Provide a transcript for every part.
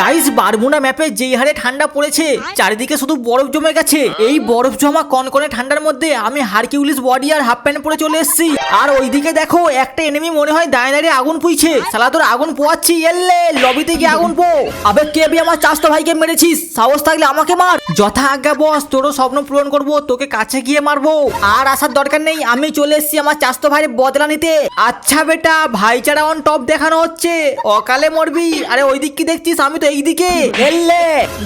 Guys বারমুনা ম্যাপে যেই হারে ঠান্ডা পড়েছে, চারিদিকে শুধু বরফ জমে গেছে। এই বরফ জমা কনকনে ঠান্ডার মধ্যে আমি হারকিউলিস বডি আর হাফ প্যান্ট পরে চলে এসেছি। আর ওইদিকে দেখো, একটা এনিমি মনে হয় দাঁড়িয়ে দাঁড়িয়ে আগুন পুইছে। সালা তোর আগুন পোয়াচ্ছি, এলে লবিতে গিয়ে আগুন পো। আবে, কে বি আমার চাস্তো ভাইকে মেরেছিস? সাহস থাকলে আমাকে মার। যথা আজ্ঞা বস, তোরও স্বপ্ন পূরণ করব, তোকে কাছে গিয়ে মারবো। আর আসার দরকার নেই, আমি চলে এসেছি আমার চাস্তো ভাইয়ের বদলা নিতে। আচ্ছা বেটা, ভাইচারা অন টপ দেখানো হচ্ছে। অকালে মরবি। আরে ওই দিক কি দেখছিস? আমি তো এই দিকে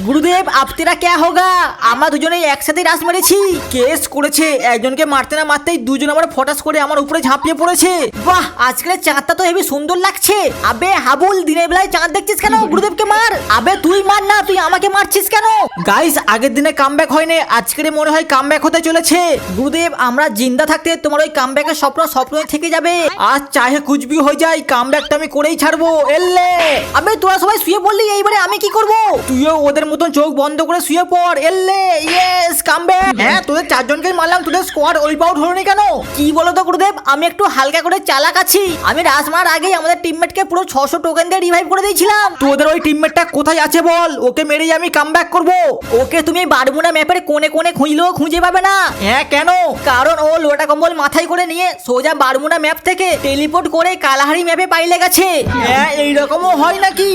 গুরুদেব, আপতেরা হোগা? আমরা একসাথে রাস মেরেছি। কেস করেছে, একজনকে মারতে না মারতেই দুজন আমার ফটাস করে আমার উপরে ঝাঁপিয়ে পড়েছে। বাহ, আজকের চাঁদটা তো হেবি সুন্দর লাগছে। আবে, হাবুল, দিনের বেলায় চাঁদ দেখছিস কেন? গুরুদেবকে মার। আবে, তুই মার না, তুই আমাকে মারছিস কেন? গাইস আগের দিনে কামব্যাক হয়নি, আজকের মনে হয় কামব্যাক হতে চলেছে। গুরুদেব, আমরা জিন্দা থাকতে তোমার ওই কামব্যাকের স্বপ্ন স্বপ্নই থেকে যাবে। আজ চাহে কুচবি হয়ে যায় কামব্যাকটা আমি করেই ছাড়বো। এলে। আবে, তোরা সবাই শুয়ে পড়লি, এইবারে আমি কি করব? তুইও ওদের মতন চোখ বন্ধ করে শুয়ে পড় এলে ইয়েস কামব্যাক হ্যাঁ তোদের চারজনকে মারলাম তোদের স্কোয়াড ওয়াইপ আউট হলো না কেন? কি বলো তো গুরুদেব? আমি একটু হালকা করে চালাক আছি। আমি রাস মার আগেই আমাদের টিমমেটকে পুরো ছশো টোকেন দিয়ে রিভাইভ করে দিয়েছিলাম। তোদের ওই টিমমেটটা কোথায় আছে বল? ওকে মেরেই আমি কামব্যাক করব। ওকে তুমি বারমুনা ম্যাপের কোণে কোণে খুঁজলেও খুঁজে পাবে না। হ্যাঁ কেন? কারণ ও লোটা কম্বল মাথায় করে নিয়ে সোজা বারমুনা ম্যাপ থেকে টেলিপোর্ট করে কালাহারি ম্যাপে পাইলে গেছে। হ্যাঁ এইরকমও হয় নাকি?